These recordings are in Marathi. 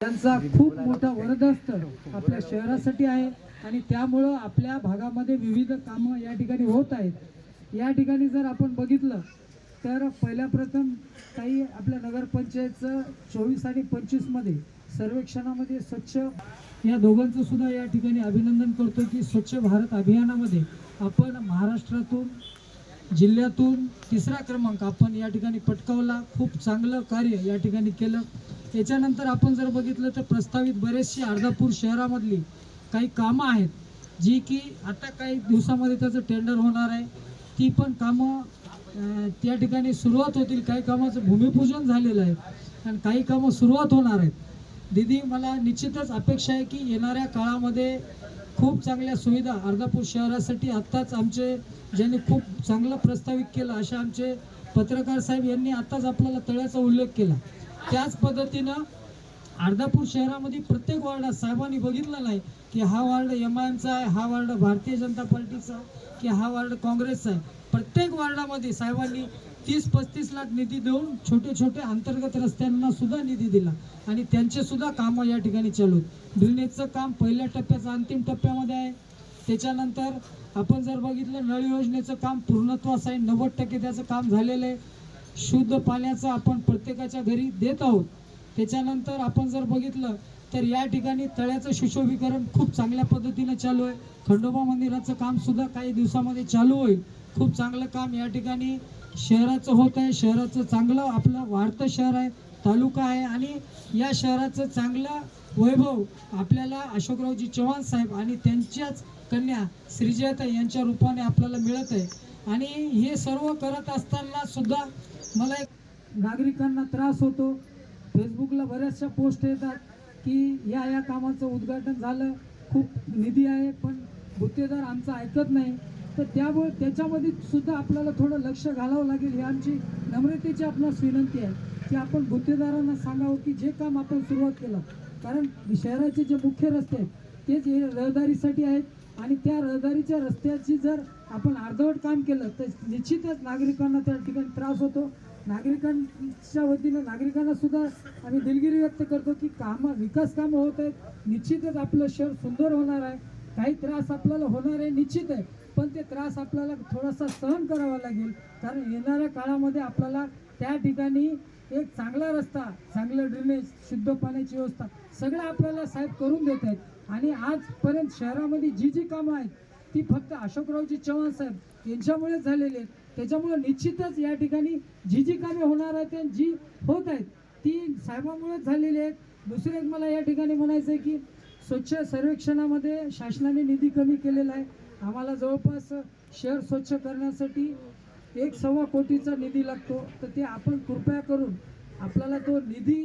त्यांचा खूप मोठा वरदस्त आपल्या शहरासाठी आहे. आणि त्यामुळं आपल्या भागामध्ये विविध कामं या ठिकाणी होत आहेत. या ठिकाणी जर आपण बघितलं तर पहिल्या प्रथम काही आपल्या नगरपंचायतचं चोवीस आणि पंचवीसमध्ये सर्वेक्षणामध्ये स्वच्छ या दोघांचं सुद्धा या ठिकाणी अभिनंदन करतो की स्वच्छ भारत अभियानामध्ये आपण महाराष्ट्रातून जिल्ह्यातून तिसरा क्रमांक आपण या ठिकाणी पटकावला. खूप चांगलं कार्य या ठिकाणी केलं. याच्यानंतर आपण जर बघितलं तर प्रस्तावित बरेचशी अर्धापूर शहरामधली काही कामं आहेत जी की आता काही दिवसामध्ये त्याचं टेंडर होणार आहे. ती पण कामं त्या ठिकाणी सुरुवात होतील. काही कामाचं भूमिपूजन झालेलं आहे आणि काही कामं सुरुवात होणार आहेत. दिदी मला निश्चितच अपेक्षा आहे की येणाऱ्या काळामध्ये खूप चांगल्या सुविधा अर्धापूर शहरासाठी आत्ताच आमचे ज्यांनी खूप चांगलं प्रस्तावित केलं असे आमचे पत्रकार साहेब यांनी आत्ताच आपल्याला तळ्याचा उल्लेख केला. त्याच पद्धतीनं अर्धापूर शहरामध्ये प्रत्येक वार्डात साहेबांनी बघितलं नाही की हा वार्ड एम आय एमचा आहे हा वार्ड भारतीय जनता पार्टीचा आहे, की हा वार्ड काँग्रेसचा आहे. प्रत्येक वार्डामध्ये साहेबांनी तीस पस्तीस लाख निधी देऊन छोटे छोटे अंतर्गत रस्त्यांना सुद्धा निधी दिला. आणि त्यांचे सुद्धा कामं या ठिकाणी चालू ड्रेनेजचं काम पहिल्या टप्प्याचं अंतिम टप्प्यामध्ये आहे. त्याच्यानंतर आपण जर बघितलं नळ योजनेचं काम पूर्णत्वास आहे. नव्वद टक्के त्याचं काम झालेलं आहे. शुद्ध पाण्याचं आपण प्रत्येकाच्या घरी देत आहोत. त्याच्यानंतर आपण जर बघितलं तर या ठिकाणी तळ्याचं सुशोभीकरण खूप चांगल्या पद्धतीनं चालू आहे. खंडोबा मंदिराचं काम सुद्धा काही दिवसामध्ये चालू होईल. खूप चांगलं काम या ठिकाणी शहराचं होत आहे. शहराचं चांगलं आपलं वाढतं शहर आहे तालुका आहे आणि या शहराचं चांगलं वैभव आपल्याला अशोकरावजी चव्हाण साहेब आणि त्यांच्याच कन्या श्रीजयता यांच्या रूपाने आपल्याला मिळत आहे. आणि हे सर्व करत असताना सुद्धा मला एक नागरिकांना त्रास होतो. फेसबुकला बऱ्याचशा पोस्ट येतात की या या कामाचं उद्घाटन झालं खूप निधी आहे पण गुत्तेदार आमचं ऐकत नाही. तर त्यामुळे त्याच्यामध्ये सुद्धा आपल्याला थोडं लक्ष घालावं लागेल ही आमची नम्रतेची आपणास विनंती आहे. की आपण गुत्तेदारांना सांगावं की जे काम आपण सुरुवात केलं. कारण शहराचे जे मुख्य रस्ते आहेत तेच हे रहदारीसाठी आहेत. आणि त्या रहदारीच्या रस्त्याची जर आपण अर्धवट काम केलं तर निश्चितच नागरिकांना त्या ठिकाणी त्रास होतो. नागरिकांच्या वतीनं नागरिकांना सुद्धा आम्ही दिलगिरी व्यक्त करतो की कामं विकास कामं होत आहेत. निश्चितच आपलं शहर सुंदर होणार आहे. काही त्रास आपल्याला होणार आहे निश्चित आहे. पण ते त्रास आपल्याला थोडासा सहन करावा लागेल. कारण येणाऱ्या काळामध्ये आपल्याला त्या ठिकाणी एक चांगला रस्ता चांगलं ड्रेनेज शुद्ध पाण्याची व्यवस्था सगळं आपल्याला साहेब करून देत आहेत. आणि आजपर्यंत शहरामध्ये जी जी कामं आहेत ती फक्त अशोकरावजी चव्हाण साहेब यांच्यामुळेच झालेली आहेत. त्याच्यामुळे निश्चितच या ठिकाणी जी जी कामे होणार आहेत आणि जी होत आहेत ती साहेबांमुळेच झालेली आहेत. दुसरं एक मला या ठिकाणी म्हणायचं आहे की स्वच्छ सर्वेक्षणामध्ये शासनाने निधी कमी केलेला आहे. आम्हाला जवळपास शहर स्वच्छ करण्यासाठी एक सव्वा कोटीचा निधी लागतो. तर ते आपण कृपया करून आपल्याला तो निधी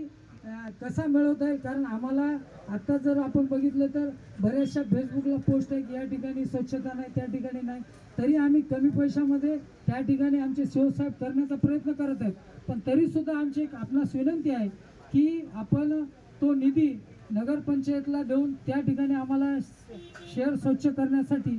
कसा मिळवता येईल? कारण आम्हाला आता जर आपण बघितलं तर बऱ्याचशा फेसबुकला पोस्ट आहे की या ठिकाणी स्वच्छता नाही त्या ठिकाणी नाही. तरी आम्ही कमी पैशामध्ये त्या ठिकाणी आमचे शिवसाहेब करण्याचा प्रयत्न करत आहेत. पण तरीसुद्धा आमची एक आपणास विनंती आहे की आपण तो निधी नगरपंचायतला देऊन त्या ठिकाणी आम्हाला शहर स्वच्छ करण्यासाठी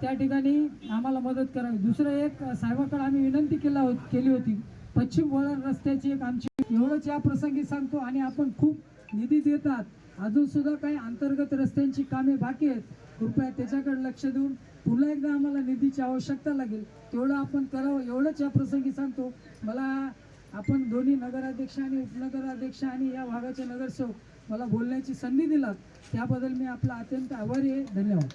त्या ठिकाणी आम्हाला मदत करावी. दुसरं एक साहेबाकडे आम्ही विनंती केला हो केली होती. पश्चिम वळण रस्त्याची एक आमची एवढंच या प्रसंगी सांगतो आणि आपण खूप निधी देतात. अजून सुद्धा काही अंतर्गत रस्त्यांची कामे बाकी आहेत. कृपया त्याच्याकडे लक्ष देऊन पुन्हा एकदा आम्हाला निधीची आवश्यकता लागेल. तेवढं आपण करावं एवढंच या प्रसंगी सांगतो. मला आपण दोन्ही नगराध्यक्ष आणि उपनगराध्यक्ष आणि या भागाचे नगरसेवक मला बोलण्याची संधी दिलात. त्याबद्दल मी आपला अत्यंत आभारी आहे. धन्यवाद.